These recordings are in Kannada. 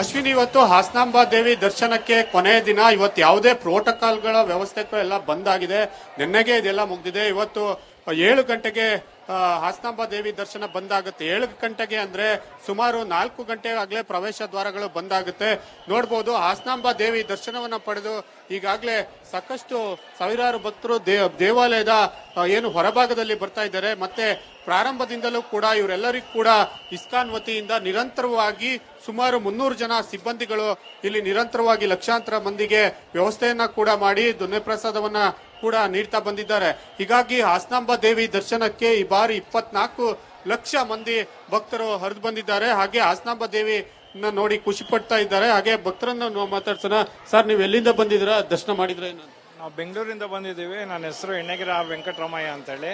ಅಶ್ವಿನಿ, ಇವತ್ತು ಹಾಸನಾಂಬ ದೇವಿ ದರ್ಶನಕ್ಕೆ ಕೊನೆಯ ದಿನ. ಇವತ್ತು ಯಾವುದೇ ಪ್ರೋಟೋಕಾಲ್ಗಳ ವ್ಯವಸ್ಥೆಗಳು ಎಲ್ಲ ಬಂದ್ ಆಗಿದೆ ನಿನ್ನೆಗೆ ಇದೆಲ್ಲ ಮುಗ್ದಿದೆ. ಇವತ್ತು ಏಳು ಗಂಟೆಗೆ ಹಾಸನಾಂಬ ದೇವಿ ದರ್ಶನ ಬಂದಾಗುತ್ತೆ. ಏಳು ಗಂಟೆಗೆ ಅಂದ್ರೆ ಸುಮಾರು ನಾಲ್ಕು ಗಂಟೆ ಆಗ್ಲೇ ಪ್ರವೇಶ ದ್ವಾರಗಳು ಬಂದಾಗುತ್ತೆ. ನೋಡ್ಬೋದು, ಹಾಸನಾಂಬ ದೇವಿ ದರ್ಶನವನ್ನ ಪಡೆದು ಈಗಾಗಲೇ ಸಾಕಷ್ಟು ಸಾವಿರಾರು ಭಕ್ತರು ದೇವಾಲಯದ ಏನು ಹೊರಭಾಗದಲ್ಲಿ ಬರ್ತಾ ಇದ್ದಾರೆ. ಮತ್ತೆ ಪ್ರಾರಂಭದಿಂದಲೂ ಕೂಡ ಇವರೆಲ್ಲರಿಗೂ ಕೂಡ ಇಸ್ಕಾನ್ ವತಿಯಿಂದ ನಿರಂತರವಾಗಿ ಸುಮಾರು ಮುನ್ನೂರು ಜನ ಸಿಬ್ಬಂದಿಗಳು ಇಲ್ಲಿ ನಿರಂತರವಾಗಿ ಲಕ್ಷಾಂತರ ಮಂದಿಗೆ ವ್ಯವಸ್ಥೆಯನ್ನ ಕೂಡ ಮಾಡಿ ದೊನ್ನೆ ಪ್ರಸಾದವನ್ನ ಕೂಡ ನೀಡ್ತಾ ಬಂದಿದ್ದಾರೆ. ಹೀಗಾಗಿ ಹಾಸನಾಂಬ ದೇವಿ ದರ್ಶನಕ್ಕೆ ಈ ಬಾರಿ ಇಪ್ಪತ್ನಾಲ್ಕು ಲಕ್ಷ ಮಂದಿ ಭಕ್ತರು ಹರಿದು ಬಂದಿದ್ದಾರೆ. ಹಾಗೆ ಹಾಸನಾಂಬ ದೇವಿ ನೋಡಿ ಖುಷಿ ಪಡ್ತಾ ಇದ್ದಾರೆ. ಹಾಗೆ ಭಕ್ತರನ್ನ ಮಾತಾಡ್ಸೋಣ. ಸರ್, ನೀವು ಎಲ್ಲಿಂದ ಬಂದಿದ್ದೀರಾ? ದರ್ಶನ ಮಾಡಿದ್ರೆ ನಾವು ಬೆಂಗಳೂರಿಂದ ಬಂದಿದ್ದೀವಿ. ನನ್ನ ಹೆಸರು ಎಣ್ಣೆಗಿರ ವೆಂಕಟರಾಮಯ್ಯ ಅಂತೇಳಿ.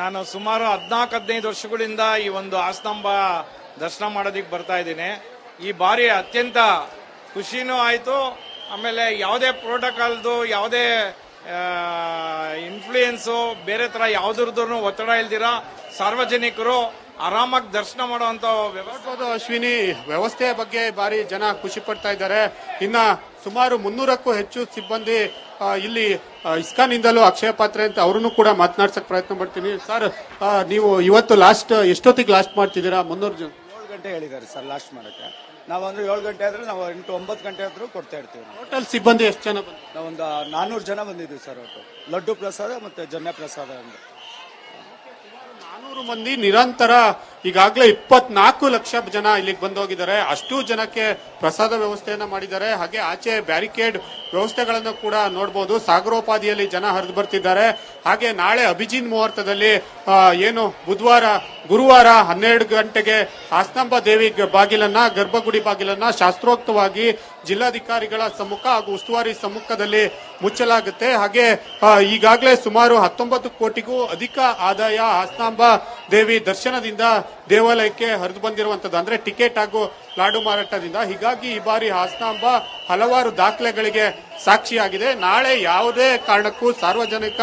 ನಾನು ಸುಮಾರು ಹದಿನಾಲ್ಕು, ಹದಿನೈದು ವರ್ಷಗಳಿಂದ ಈ ಒಂದು ಆಸ್ತಂಭ ದರ್ಶನ ಮಾಡೋದಕ್ಕೆ ಬರ್ತಾ ಇದ್ದೀನಿ. ಈ ಬಾರಿ ಅತ್ಯಂತ ಖುಷಿನೂ ಆಯಿತು. ಆಮೇಲೆ ಯಾವುದೇ ಪ್ರೋಟೋಕಾಲ್ದು, ಯಾವುದೇ ಇನ್ಫ್ಲೂಯೆನ್ಸು ಬೇರೆ ಥರ ಯಾವುದ್ರದ್ದು ಒತ್ತಡ ಇಲ್ದಿರ ಸಾರ್ವಜನಿಕರು ಆರಾಮಾಗಿ ದರ್ಶನ ಮಾಡುವಂತ ವ್ಯವಸ್ಥೆ. ನೋಡ್ಬೋದು ಅಶ್ವಿನಿ ವ್ಯವಸ್ಥೆಯ ಬಗ್ಗೆ ಬಾರಿ ಜನ ಖುಷಿ ಪಡ್ತಾ ಇದ್ದಾರೆ. ಇನ್ನ ಸುಮಾರು ಮುನ್ನೂರಕ್ಕೂ ಹೆಚ್ಚು ಸಿಬ್ಬಂದಿ ಇಲ್ಲಿ ಇಸ್ಕಾನ್ ಇಂದಲೂ ಅಕ್ಷಯ ಪಾತ್ರೆ ಅಂತ ಅವರನ್ನು ಕೂಡ ಮಾತನಾಡ್ಸಕ್ ಪ್ರಯತ್ನ ಮಾಡ್ತೀನಿ ಸರ್ ನೀವು ಇವತ್ತು ಲಾಸ್ಟ್ ಎಷ್ಟೊತ್ತಿಗೆ ಲಾಸ್ಟ್ ಮಾಡ್ತಿದ್ದೀರಾ? ಮುನ್ನೂರು ಜನ. ಏಳು ಗಂಟೆ ಹೇಳಿದ್ದಾರೆ ಸರ್ ಲಾಸ್ಟ್ ಮಾಡೋಕ್ಕೆ. ನಾವು ಅಂದ್ರೆ ಏಳು ಗಂಟೆ ಆದ್ರೆ ನಾವು ಎಂಟು ಒಂಬತ್ತು ಗಂಟೆ ಆದ್ರೂ ಕೊಡ್ತಾ ಇರ್ತೀವಿ. ಟೋಟಲ್ ಸಿಬ್ಬಂದಿ ಎಷ್ಟು ಜನ ಬಂದ್ರು? ನಾವೊಂದು ನಾನ್ನೂರು ಜನ ಬಂದಿದ್ದೀವಿ ಸರ್ ಒಟ್ಟು. ಲಡ್ಡು ಪ್ರಸಾದ ಮತ್ತೆ ಜೊನ್ನೆ ಪ್ರಸಾದ ಅಂತ ನಾನೂರು ಮಂದಿ ನಿರಂತರ ಈಗಾಗಲೇ ಇಪ್ಪತ್ನಾಲ್ಕು ಲಕ್ಷ ಜನ ಇಲ್ಲಿಗೆ ಬಂದೋಗಿದ್ದಾರೆ. ಅಷ್ಟು ಜನಕ್ಕೆ ಪ್ರಸಾದ ವ್ಯವಸ್ಥೆಯನ್ನ ಮಾಡಿದ್ದಾರೆ. ಹಾಗೆ ಆಚೆ ಬ್ಯಾರಿಕೇಡ್ ವ್ಯವಸ್ಥೆಗಳನ್ನು ಕೂಡ ನೋಡಬಹುದು ಸಾಗರೋಪಾದಿಯಲ್ಲಿ ಜನ ಹರಿದು ಬರ್ತಿದ್ದಾರೆ. ಹಾಗೆ ನಾಳೆ ಅಭಿಜಿನ್ ಮುಹೂರ್ತದಲ್ಲಿ ಏನು ಬುಧವಾರ, ಗುರುವಾರ ಹನ್ನೆರಡು ಗಂಟೆಗೆ ಹಾಸನಾಂಬ ದೇವಿ ಬಾಗಿಲನ್ನ, ಗರ್ಭಗುಡಿ ಬಾಗಿಲನ್ನ ಶಾಸ್ತ್ರೋಕ್ತವಾಗಿ ಜಿಲ್ಲಾಧಿಕಾರಿಗಳ ಸಮ್ಮುಖ ಹಾಗೂ ಉಸ್ತುವಾರಿ ಸಮ್ಮುಖದಲ್ಲಿ ಮುಚ್ಚಲಾಗುತ್ತೆ. ಹಾಗೆ ಈಗಾಗಲೇ ಸುಮಾರು ಹತ್ತೊಂಬತ್ತು ಕೋಟಿಗೂ ಅಧಿಕ ಆದಾಯ ಹಾಸನಾಂಬ ದೇವಿ ದರ್ಶನದಿಂದ ದೇವಾಲಯಕ್ಕೆ ಹರಿದು ಬಂದಿರುವಂತದ್ದು ಅಂದ್ರೆ ಟಿಕೆಟ್ ಹಾಗೂ ಲಾಡು ಮಾರಾಟದಿಂದ. ಹೀಗಾಗಿ ಈ ಬಾರಿ ಹಾಸನಾಂಬ ಹಲವಾರು ದಾಖಲೆಗಳಿಗೆ ಸಾಕ್ಷಿಯಾಗಿದೆ. ನಾಳೆ ಯಾವುದೇ ಕಾರಣಕ್ಕೂ ಸಾರ್ವಜನಿಕ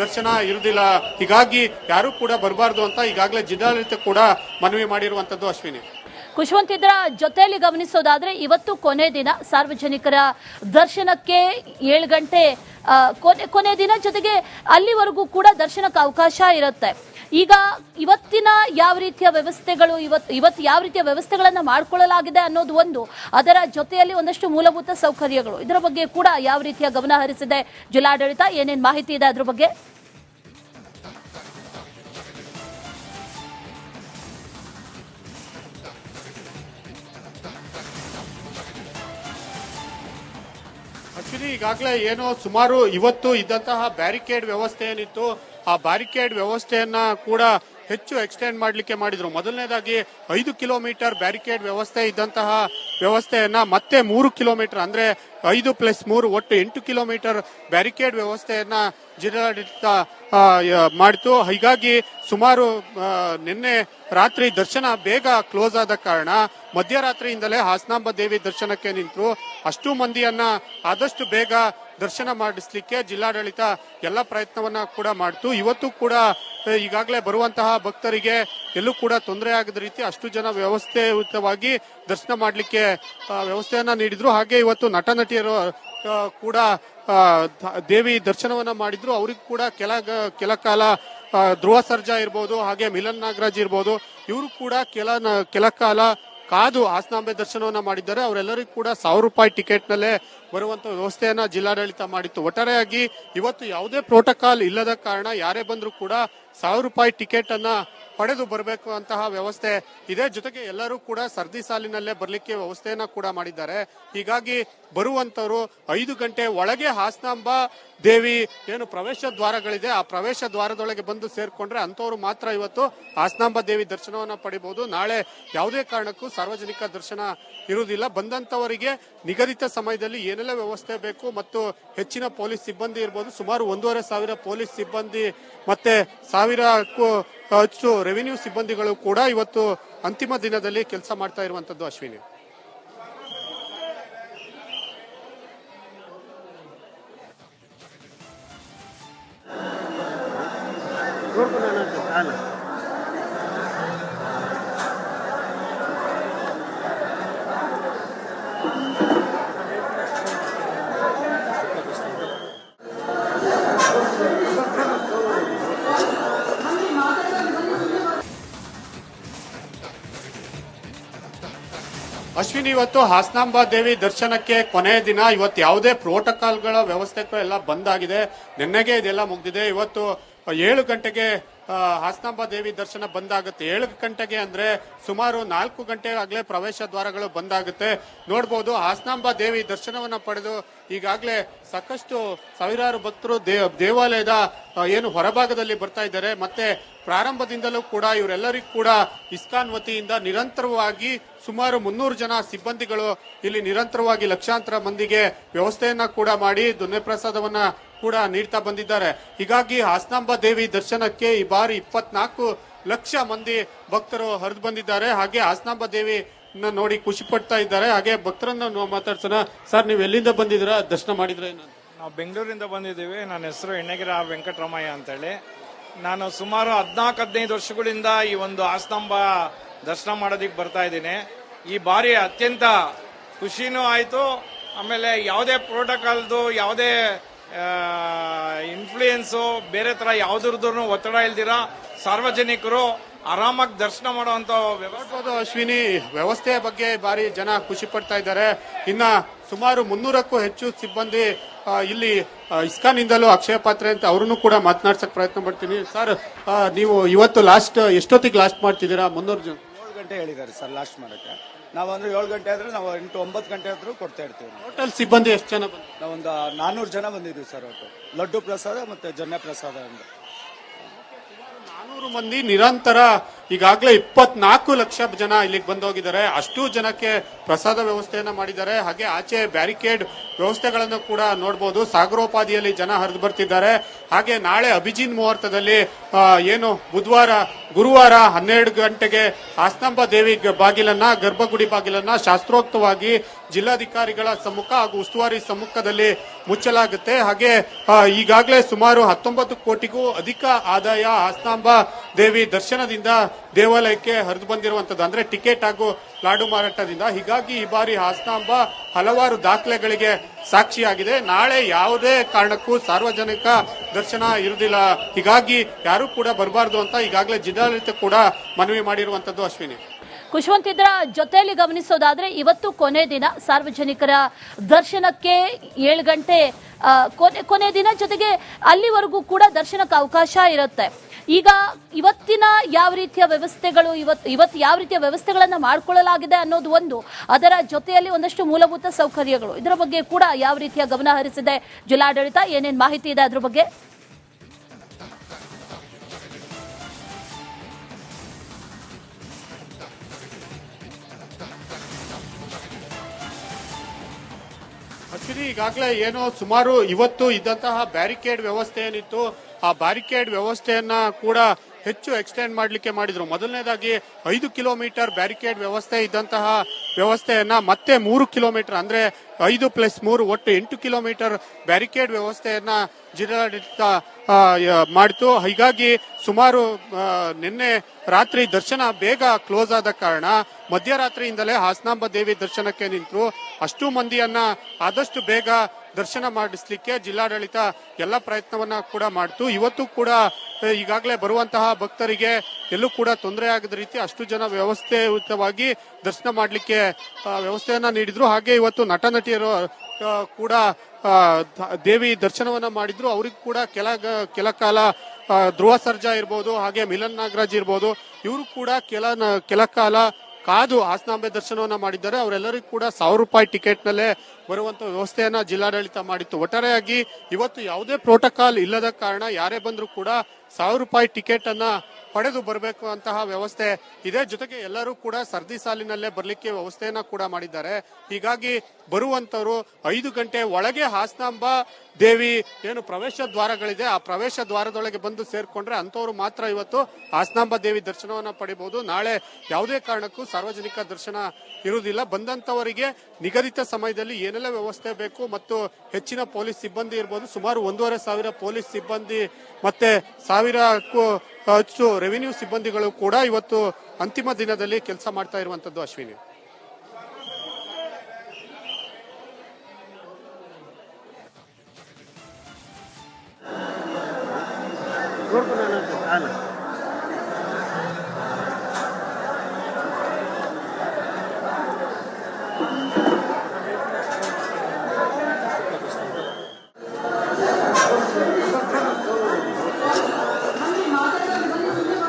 ದರ್ಶನ ಇರುವುದಿಲ್ಲ. ಹೀಗಾಗಿ ಯಾರು ಕೂಡ ಬರಬಾರದು ಅಂತ ಈಗಾಗಲೇ ಜಿಲ್ಲಾಡಳಿತ ಕೂಡ ಮನವಿ ಮಾಡಿರುವಂತದ್ದು ಅಶ್ವಿನಿ. ಖುಷ್ವಂತ್ ಇದರ ಜೊತೆಯಲ್ಲಿ ಗಮನಿಸೋದಾದ್ರೆ ಇವತ್ತು ಕೊನೆ ದಿನ ಸಾರ್ವಜನಿಕರ ದರ್ಶನಕ್ಕೆ ಏಳು ಗಂಟೆ ಕೊನೆ ಕೊನೆ ದಿನ ಜೊತೆಗೆ ಅಲ್ಲಿವರೆಗೂ ಕೂಡ ದರ್ಶನಕ್ಕೆ ಅವಕಾಶ ಇರುತ್ತೆ. ಈಗ ಇವತ್ತಿನ ಯಾವ ರೀತಿಯ ವ್ಯವಸ್ಥೆಗಳು ಇವತ್ತು ಇವತ್ತು ಯಾವ ರೀತಿಯ ವ್ಯವಸ್ಥೆಗಳನ್ನ ಮಾಡಿಕೊಳ್ಳಲಾಗಿದೆ ಅನ್ನೋದು ಒಂದು, ಅದರ ಜೊತೆಯಲ್ಲಿ ಒಂದಷ್ಟು ಮೂಲಭೂತ ಸೌಕರ್ಯಗಳು. ಇದರ ಬಗ್ಗೆ ಕೂಡ ಯಾವ ರೀತಿಯ ಗಮನ ಹರಿಸಿದೆ ಜಿಲ್ಲಾಡಳಿತ? ಏನೇನು ಮಾಹಿತಿ ಇದೆ ಅದ್ರ ಬಗ್ಗೆ? ಈಗಾಗಲೇ ಏನೋ ಸುಮಾರು ಇವತ್ತು ಇದ್ದಂತಹ ಬ್ಯಾರಿಕೇಡ್ ವ್ಯವಸ್ಥೆ ಏನಿತ್ತು ಆ ಬ್ಯಾರಿಕೇಡ್ ವ್ಯವಸ್ಥೆಯನ್ನ ಕೂಡ ಹೆಚ್ಚು ಎಕ್ಸ್ಟೆಂಡ್ ಮಾಡಲಿಕ್ಕೆ ಮಾಡಿದ್ರು. ಮೊದಲನೇದಾಗಿ ಐದು ಕಿಲೋಮೀಟರ್ ಬ್ಯಾರಿಕೇಡ್ ವ್ಯವಸ್ಥೆ ಇದ್ದಂತಹ ವ್ಯವಸ್ಥೆಯನ್ನ ಮತ್ತೆ ಮೂರು ಕಿಲೋಮೀಟರ್, ಅಂದ್ರೆ ಐದು ಪ್ಲಸ್ ಮೂರು ಒಟ್ಟು ಎಂಟು ಕಿಲೋಮೀಟರ್ ಬ್ಯಾರಿಕೇಡ್ ವ್ಯವಸ್ಥೆಯನ್ನ ಜಿಲ್ಲಾಡಳಿತ ಮಾಡಿತು. ಹೀಗಾಗಿ ಸುಮಾರು ನಿನ್ನೆ ರಾತ್ರಿ ದರ್ಶನ ಬೇಗ ಕ್ಲೋಸ್ ಆದ ಕಾರಣ ಮಧ್ಯರಾತ್ರಿಯಿಂದಲೇ ಹಾಸನಾಂಬ ದೇವಿ ದರ್ಶನಕ್ಕೆ ನಿಂತರು ಅಷ್ಟು ಮಂದಿಯನ್ನ ಆದಷ್ಟು ಬೇಗ ದರ್ಶನ ಮಾಡಿಸ್ಲಿಕ್ಕೆ ಜಿಲ್ಲಾಡಳಿತ ಎಲ್ಲ ಪ್ರಯತ್ನವನ್ನ ಕೂಡ ಮಾಡ್ತು. ಇವತ್ತು ಕೂಡ ಈಗಾಗಲೇ ಬರುವಂತಹ ಭಕ್ತರಿಗೆ ಎಲ್ಲೂ ಕೂಡ ತೊಂದರೆ ಆಗದ ರೀತಿ ಅಷ್ಟು ಜನ ವ್ಯವಸ್ಥೆಯುತವಾಗಿ ದರ್ಶನ ಮಾಡಲಿಕ್ಕೆ ವ್ಯವಸ್ಥೆಯನ್ನ ನೀಡಿದ್ರು. ಹಾಗೆ ಇವತ್ತು ನಟ ನಟಿಯರು ಕೂಡ ದೇವಿ ದರ್ಶನವನ್ನ ಮಾಡಿದ್ರು. ಅವ್ರಿಗೂ ಕೂಡ ಕೆಲ ಕೆಲ ಕಾಲ ಧ್ರುವ ಸರ್ಜಾ ಇರ್ಬೋದು, ಹಾಗೆ ಮಿಲನ್ ನಾಗರಾಜ್ ಇರ್ಬೋದು, ಇವರು ಕೂಡ ಕೆಲ ಕೆಲ ಕಾಲ ಕಾದು ಹಾಸನಾಂಬೆ ದರ್ಶನವನ್ನ ಮಾಡಿದ್ದಾರೆ. ಅವರೆಲ್ಲರಿಗೂ ಕೂಡ ಸಾವಿರ ರೂಪಾಯಿ ಟಿಕೆಟ್ ನಲ್ಲೇ ಬರುವಂತ ವ್ಯವಸ್ಥೆಯನ್ನ ಜಿಲ್ಲಾಡಳಿತ ಮಾಡಿತ್ತು. ಒಟ್ಟಾರೆಯಾಗಿ ಇವತ್ತು ಯಾವುದೇ ಪ್ರೋಟೋಕಾಲ್ ಇಲ್ಲದ ಕಾರಣ ಯಾರೇ ಬಂದರೂ ಕೂಡ ಸಾವಿರ ರೂಪಾಯಿ ಟಿಕೆಟ್ ಅನ್ನ ಪಡೆದು ಬರಬೇಕು ಅಂತಹ ವ್ಯವಸ್ಥೆ ಇದೆ. ಜೊತೆಗೆ ಎಲ್ಲರೂ ಕೂಡ ಸರ್ದಿ ಸಾಲಿನಲ್ಲೇ ಬರಲಿಕ್ಕೆ ವ್ಯವಸ್ಥೆಯನ್ನ ಕೂಡ ಮಾಡಿದ್ದಾರೆ. ಹೀಗಾಗಿ ಬರುವಂತವರು ಐದು ಗಂಟೆ ಒಳಗೆ ಹಾಸನಾಂಬ ದೇವಿ ಏನು ಪ್ರವೇಶ ದ್ವಾರಗಳಿದೆ, ಆ ಪ್ರವೇಶ ದ್ವಾರದೊಳಗೆ ಬಂದು ಸೇರ್ಕೊಂಡ್ರೆ ಅಂತವರು ಮಾತ್ರ ಇವತ್ತು ಹಾಸನಾಂಬ ದೇವಿ ದರ್ಶನವನ್ನ ಪಡಿಬಹುದು ನಾಳೆ ಯಾವುದೇ ಕಾರಣಕ್ಕೂ ಸಾರ್ವಜನಿಕ ದರ್ಶನ ಇರುವುದಿಲ್ಲ. ಬಂದಂತವರಿಗೆ ನಿಗದಿತ ಸಮಯದಲ್ಲಿ ಏನೆಲ್ಲ ವ್ಯವಸ್ಥೆ ಬೇಕು ಮತ್ತು ಹೆಚ್ಚಿನ ಪೊಲೀಸ್ ಸಿಬ್ಬಂದಿ ಇರ್ಬೋದು. ಸುಮಾರು ಒಂದೂವರೆ ಸಾವಿರ ಪೊಲೀಸ್ ಸಿಬ್ಬಂದಿ ಮತ್ತೆ ಸಾವಿರಕ್ಕೂ ಹೆಚ್ಚು ರೆವಿನ್ಯೂ ಸಿಬ್ಬಂದಿಗಳು ಕೂಡ ಇವತ್ತು ಅಂತಿಮ ದಿನದಲ್ಲಿ ಕೆಲಸ ಮಾಡ್ತಾ ಇರುವಂತದ್ದು ಅಶ್ವಿನಿ. ಅಶ್ವಿನಿ, ಇವತ್ತು ಹಾಸನಾಂಬ ದೇವಿ ದರ್ಶನಕ್ಕೆ ಕೊನೆಯ ದಿನ. ಇವತ್ತು ಯಾವುದೇ ಪ್ರೋಟೋಕಾಲ್ಗಳ ವ್ಯವಸ್ಥೆಗಳು ಎಲ್ಲ ಬಂದ್ ಆಗಿದೆ. ನಿನ್ನೆಗೆ ಇದೆಲ್ಲ ಮುಗ್ದಿದೆ. ಇವತ್ತು ಏಳು ಗಂಟೆಗೆ ಹಾಸನಾಂಬ ದೇವಿ ದರ್ಶನ ಬಂದಾಗುತ್ತೆ. ಏಳು ಗಂಟೆಗೆ ಅಂದ್ರೆ ಸುಮಾರು ನಾಲ್ಕು ಗಂಟೆ ಆಗ್ಲೇ ಪ್ರವೇಶ ದ್ವಾರಗಳು ಬಂದಾಗುತ್ತೆ. ನೋಡ್ಬೋದು ಹಾಸನಾಂಬ ದೇವಿ ದರ್ಶನವನ್ನ ಪಡೆದು ಈಗಾಗಲೇ ಸಾಕಷ್ಟು ಸಾವಿರಾರು ಭಕ್ತರು ದೇವಾಲಯದ ಏನು ಹೊರಭಾಗದಲ್ಲಿ ಬರ್ತಾ ಇದ್ದಾರೆ. ಮತ್ತೆ ಪ್ರಾರಂಭದಿಂದಲೂ ಕೂಡ ಇವರೆಲ್ಲರಿಗೂ ಕೂಡ ಇಸ್ಕಾನ್ ವತಿಯಿಂದ ನಿರಂತರವಾಗಿ ಸುಮಾರು ಮುನ್ನೂರು ಜನ ಸಿಬ್ಬಂದಿಗಳು ಇಲ್ಲಿ ನಿರಂತರವಾಗಿ ಲಕ್ಷಾಂತರ ಮಂದಿಗೆ ವ್ಯವಸ್ಥೆಯನ್ನ ಕೂಡ ಮಾಡಿ ದೊನ್ನೆ ಪ್ರಸಾದವನ್ನ ಕೂಡ ನೀಡ್ತಾ ಬಂದಿದ್ದಾರೆ. ಹೀಗಾಗಿ ಹಾಸನಾಂಬ ದೇವಿ ದರ್ಶನಕ್ಕೆ ಈ ಇಪ್ಪತ್ನಾಲ್ಕು ಲಕ್ಷ ಮಂದಿ ಭಕ್ತರು ಹರಿದು ಬಂದಿದ್ದಾರೆ. ಹಾಗೆ ಹಾಸನಾಂಬ ದೇವಿ ನೋಡಿ ಖುಷಿ ಪಡ್ತಾ ಇದ್ದಾರೆ. ಹಾಗೆ ಭಕ್ತರನ್ನ ಮಾತಾಡ್ಸೋಣ. ಸರ್, ನೀವು ಎಲ್ಲಿಂದ ಬಂದಿದ್ದೀರಾ? ದರ್ಶನ ಮಾಡಿದ್ರೆ ನಾವು ಬೆಂಗಳೂರಿಂದ ಬಂದಿದ್ದೀವಿ. ನನ್ನ ಹೆಸರು ಎಣ್ಣೆಗಿರ ವೆಂಕಟರಮಯ್ಯ ಅಂತೇಳಿ. ನಾನು ಸುಮಾರು ಹದಿನಾಲ್ಕು, ಹದಿನೈದು ವರ್ಷಗಳಿಂದ ಈ ಒಂದು ಆಸ್ತಂಭ ದರ್ಶನ ಮಾಡೋದಕ್ಕೆ ಬರ್ತಾ ಇದ್ದೀನಿ. ಈ ಬಾರಿ ಅತ್ಯಂತ ಖುಷಿನೂ ಆಯಿತು. ಆಮೇಲೆ ಯಾವುದೇ ಪ್ರೋಟೋಕಾಲ್ದು ಯಾವುದೇ ಇನ್ಫ್ಲೂಯೆನ್ಸು ಬೇರೆ ಥರ ಯಾವುದ್ರದ್ದು ಒತ್ತಡ ಇಲ್ದಿರ ಸಾರ್ವಜನಿಕರು ಆರಾಮಾಗಿ ದರ್ಶನ ಮಾಡುವಂತ ವ್ಯವಸ್ಥೆ. ಅಶ್ವಿನಿ ವ್ಯವಸ್ಥೆಯ ಬಗ್ಗೆ ಬಾರಿ ಜನ ಖುಷಿ ಪಡ್ತಾ ಇದ್ದಾರೆ. ಇನ್ನ ಸುಮಾರು ಮುನ್ನೂರಕ್ಕೂ ಹೆಚ್ಚು ಸಿಬ್ಬಂದಿ ಇಲ್ಲಿ ಇಸ್ಕಾನ್ ಇಂದಲೂ ಅಕ್ಷಯ ಪಾತ್ರೆ ಅಂತ ಅವ್ರನ್ನು ಕೂಡ ಮಾತನಾಡ್ಸಕ್ ಪ್ರಯತ್ನ ಪಡ್ತೀನಿ. ಸರ್ ನೀವು ಇವತ್ತು ಲಾಸ್ಟ್ ಎಷ್ಟೊತ್ತಿಗೆ ಲಾಸ್ಟ್ ಮಾಡ್ತಿದ್ದೀರಾ? ಮುನ್ನೂರು ಜನ. ಏಳು ಗಂಟೆ ಹೇಳಿದ್ದಾರೆ ಸರ್ ಲಾಸ್ಟ್ ಮಾಡೋಕ್ಕೆ ನಾವು ಅಂದ್ರೆ ಏಳು ಗಂಟೆ ಆದ್ರೆ ನಾವು ಎಂಟು ಒಂಬತ್ತು ಗಂಟೆ ಆದ್ರೂ ಕೊಡ್ತಾ ಇರ್ತೀವಿ. ಹೋಟೆಲ್ ಸಿಬ್ಬಂದಿ ಎಷ್ಟು ಜನ ಬಂದ್ರು? ನಾವೊಂದು ನಾನ್ನೂರು ಜನ ಬಂದಿದ್ದೀವಿ ಸರ್ ಒಟ್ಟು. ಲಡ್ಡು ಪ್ರಸಾದ ಮತ್ತೆ ಜೊನ್ನೆ ಪ್ರಸಾದ ಅಂತ ನಾನೂರು ಮಂದಿ ನಿರಂತರ ಈಗಾಗಲೇ ಇಪ್ಪತ್ನಾಲ್ಕು ಲಕ್ಷ ಜನ ಇಲ್ಲಿಗೆ ಬಂದೋಗಿದ್ದಾರೆ. ಅಷ್ಟು ಜನಕ್ಕೆ ಪ್ರಸಾದ ವ್ಯವಸ್ಥೆಯನ್ನ ಮಾಡಿದ್ದಾರೆ. ಹಾಗೆ ಆಚೆ ಬ್ಯಾರಿಕೇಡ್ ವ್ಯವಸ್ಥೆಗಳನ್ನು ಕೂಡ ನೋಡಬಹುದು ಸಾಗರೋಪಾದಿಯಲ್ಲಿ ಜನ ಹರಿದು ಬರ್ತಿದ್ದಾರೆ. ಹಾಗೆ ನಾಳೆ ಅಭಿಜಿನ್ ಮುಹೂರ್ತದಲ್ಲಿ ಏನು ಬುಧವಾರ, ಗುರುವಾರ ಹನ್ನೆರಡು ಗಂಟೆಗೆ ಆಸ್ತಂಬ ದೇವಿ ಬಾಗಿಲನ್ನ, ಗರ್ಭಗುಡಿ ಬಾಗಿಲನ್ನ ಶಾಸ್ತ್ರೋಕ್ತವಾಗಿ ಜಿಲ್ಲಾಧಿಕಾರಿಗಳ ಸಮ್ಮುಖ ಹಾಗೂ ಉಸ್ತುವಾರಿ ಸಮ್ಮುಖದಲ್ಲಿ ಮುಚ್ಚಲಾಗುತ್ತೆ. ಹಾಗೆ ಈಗಾಗಲೇ ಸುಮಾರು ಹತ್ತೊಂಬತ್ತು ಕೋಟಿಗೂ ಅಧಿಕ ಆದಾಯ ಆಸ್ತಾಂಬ ದೇವಿ ದರ್ಶನದಿಂದ ದೇವಾಲಯಕ್ಕೆ ಹರಿದು ಬಂದಿರುವಂತದ್ದು. ಅಂದ್ರೆ ಟಿಕೆಟ್ ಹಾಗೂ ಲಾಡು ಮಾರಾಟದಿಂದ ಹೀಗಾಗಿ ಈ ಬಾರಿ ಹಾಸನಾಂಬ ಹಲವಾರು ದಾಖಲೆಗಳಿಗೆ ಸಾಕ್ಷಿಯಾಗಿದೆ. ನಾಳೆ ಯಾವುದೇ ಕಾರಣಕ್ಕೂ ಸಾರ್ವಜನಿಕ ದರ್ಶನ ಇರುವುದಿಲ್ಲ. ಹೀಗಾಗಿ ಯಾರು ಕೂಡ ಬರಬಾರದು ಅಂತ ಈಗಾಗಲೇ ಜಿಲ್ಲಾಡಳಿತ ಕೂಡ ಮನವಿ ಮಾಡಿರುವಂತದ್ದು ಅಶ್ವಿನಿ. ಖುಷ್ವಂತ್ ಇದರ ಜೊತೆಯಲ್ಲಿ ಗಮನಿಸೋದಾದ್ರೆ ಇವತ್ತು ಕೊನೆ ದಿನ ಸಾರ್ವಜನಿಕರ ದರ್ಶನಕ್ಕೆ ಏಳು ಗಂಟೆ ಕೊನೆ ಕೊನೆ ದಿನ ಜೊತೆಗೆ ಅಲ್ಲಿವರೆಗೂ ಕೂಡ ದರ್ಶನಕ್ಕೆ ಅವಕಾಶ ಇರುತ್ತೆ. ಈಗ ಇವತ್ತಿನ ಯಾವ ರೀತಿಯ ವ್ಯವಸ್ಥೆಗಳು ಇವತ್ತು ಇವತ್ತು ಯಾವ ರೀತಿಯ ವ್ಯವಸ್ಥೆಗಳನ್ನು ಮಾಡಿಕೊಳ್ಳಲಾಗಿದೆ ಅನ್ನೋದು ಒಂದು, ಅದರ ಜೊತೆಯಲ್ಲಿ ಒಂದಷ್ಟು ಮೂಲಭೂತ ಸೌಕರ್ಯಗಳು. ಇದರ ಬಗ್ಗೆ ಕೂಡ ಯಾವ ರೀತಿಯ ಗಮನ ಹರಿಸಿದೆ ಜಿಲ್ಲಾಡಳಿತ, ಏನೇನು ಮಾಹಿತಿ ಇದೆ ಅದರ ಬಗ್ಗೆ? ಆಕ್ಚುಲಿ ಈಗಾಗಲೇ ಏನೋ ಸುಮಾರು ಇವತ್ತು ಇದ್ದಂತಹ ಬ್ಯಾರಿಕೇಡ್ ವ್ಯವಸ್ಥೆ ಏನಿತ್ತು ಆ ಬ್ಯಾರಿಕೇಡ್ ವ್ಯವಸ್ಥೆಯನ್ನ ಕೂಡ ಹೆಚ್ಚು ಎಕ್ಸ್ಟೆಂಡ್ ಮಾಡಲಿಕ್ಕೆ ಮಾಡಿದ್ರು. ಮೊದಲನೇದಾಗಿ ಐದು ಕಿಲೋಮೀಟರ್ ಬ್ಯಾರಿಕೇಡ್ ವ್ಯವಸ್ಥೆ ಇದ್ದಂತಹ ವ್ಯವಸ್ಥೆಯನ್ನ ಮತ್ತೆ ಮೂರು ಕಿಲೋಮೀಟರ್, ಅಂದ್ರೆ ಐದು ಪ್ಲಸ್ ಮೂರು ಒಟ್ಟು ಎಂಟು ಕಿಲೋಮೀಟರ್ ಬ್ಯಾರಿಕೇಡ್ ವ್ಯವಸ್ಥೆಯನ್ನ ಜಿಲ್ಲಾಡಳಿತ ಮಾಡಿತು. ಹೀಗಾಗಿ ಸುಮಾರು ನಿನ್ನೆ ರಾತ್ರಿ ದರ್ಶನ ಬೇಗ ಕ್ಲೋಸ್ ಆದ ಕಾರಣ ಮಧ್ಯರಾತ್ರಿಯಿಂದಲೇ ಹಾಸನಾಂಬ ದೇವಿ ದರ್ಶನಕ್ಕೆ ನಿಂತರು. ಅಷ್ಟು ಮಂದಿಯನ್ನ ಆದಷ್ಟು ಬೇಗ ದರ್ಶನ ಮಾಡಿಸ್ಲಿಕ್ಕೆ ಜಿಲ್ಲಾಡಳಿತ ಎಲ್ಲ ಪ್ರಯತ್ನವನ್ನ ಕೂಡ ಮಾಡ್ತು. ಇವತ್ತು ಕೂಡ ಈಗಾಗಲೇ ಬರುವಂತಹ ಭಕ್ತರಿಗೆ ಎಲ್ಲೂ ಕೂಡ ತೊಂದರೆ ಆಗದ ರೀತಿ ಅಷ್ಟು ಜನ ವ್ಯವಸ್ಥೆಯುತವಾಗಿ ದರ್ಶನ ಮಾಡಲಿಕ್ಕೆ ವ್ಯವಸ್ಥೆಯನ್ನ ನೀಡಿದ್ರು. ಹಾಗೆ ಇವತ್ತು ನಟ ನಟಿಯರು ಕೂಡ ದೇವಿ ದರ್ಶನವನ್ನ ಮಾಡಿದ್ರು. ಅವ್ರಿಗೆ ಕೂಡ ಕೆಲ ಕೆಲ ಕಾಲ ಧ್ರುವ ಸರ್ಜಾ ಇರ್ಬೋದು, ಹಾಗೆ ಮಿಲನ್ ನಾಗರಾಜ್ ಇರ್ಬೋದು, ಇವರು ಕೂಡ ಕೆಲ ಕೆಲ ಕಾಲ ಕಾದು ಹಾಸನಾಂಬೆ ದರ್ಶನವನ್ನ ಮಾಡಿದ್ದಾರೆ. ಅವರೆಲ್ಲರಿಗೂ ಕೂಡ ಸಾವಿರ ರೂಪಾಯಿ ಟಿಕೆಟ್ನಲ್ಲೇ ಬರುವಂತ ವ್ಯವಸ್ಥೆಯನ್ನ ಜಿಲ್ಲಾಡಳಿತ ಮಾಡಿತ್ತು. ಒಟ್ಟಾರೆಯಾಗಿ ಇವತ್ತು ಯಾವುದೇ ಪ್ರೋಟೋಕಾಲ್ ಇಲ್ಲದ ಕಾರಣ ಯಾರೇ ಬಂದರೂ ಕೂಡ ಸಾವಿರ ರೂಪಾಯಿ ಟಿಕೆಟ್ ಅನ್ನ ಪಡೆದು ಬರಬೇಕು ಅಂತಹ ವ್ಯವಸ್ಥೆ ಇದೆ. ಜೊತೆಗೆ ಎಲ್ಲರೂ ಕೂಡ ಸರ್ದಿ ಸಾಲಿನಲ್ಲೇ ಬರಲಿಕ್ಕೆ ವ್ಯವಸ್ಥೆಯನ್ನ ಕೂಡ ಮಾಡಿದ್ದಾರೆ. ಹೀಗಾಗಿ ಬರುವಂತವರು ಐದು ಗಂಟೆ ಒಳಗೆ ಹಾಸನಾಂಬ ದೇವಿ ಏನು ಪ್ರವೇಶ ದ್ವಾರಗಳಿದೆ, ಆ ಪ್ರವೇಶ ದ್ವಾರದೊಳಗೆ ಬಂದು ಸೇರ್ಕೊಂಡ್ರೆ ಅಂತವರು ಮಾತ್ರ ಇವತ್ತು ಹಾಸನಾಂಬ ದೇವಿ ದರ್ಶನವನ್ನ ಪಡಿಬಹುದು ನಾಳೆ ಯಾವುದೇ ಕಾರಣಕ್ಕೂ ಸಾರ್ವಜನಿಕ ದರ್ಶನ ಇರುವುದಿಲ್ಲ. ಬಂದಂತವರಿಗೆ ನಿಗದಿತ ಸಮಯದಲ್ಲಿ ಏನೆಲ್ಲ ವ್ಯವಸ್ಥೆ ಬೇಕು ಮತ್ತು ಹೆಚ್ಚಿನ ಪೊಲೀಸ್ ಸಿಬ್ಬಂದಿ ಇರ್ಬೋದು. ಸುಮಾರು ಒಂದೂವರೆ ಸಾವಿರ ಪೊಲೀಸ್ ಸಿಬ್ಬಂದಿ ಮತ್ತೆ ಸಾವಿರಕ್ಕೂ ರೆವಿನ್ಯೂ ಸಿಬ್ಬಂದಿಗಳು ಕೂಡ ಇವತ್ತು ಅಂತಿಮ ದಿನದಲ್ಲಿ ಕೆಲಸ ಮಾಡ್ತಾ ಇರುವಂತದ್ದು ಅಶ್ವಿನಿ.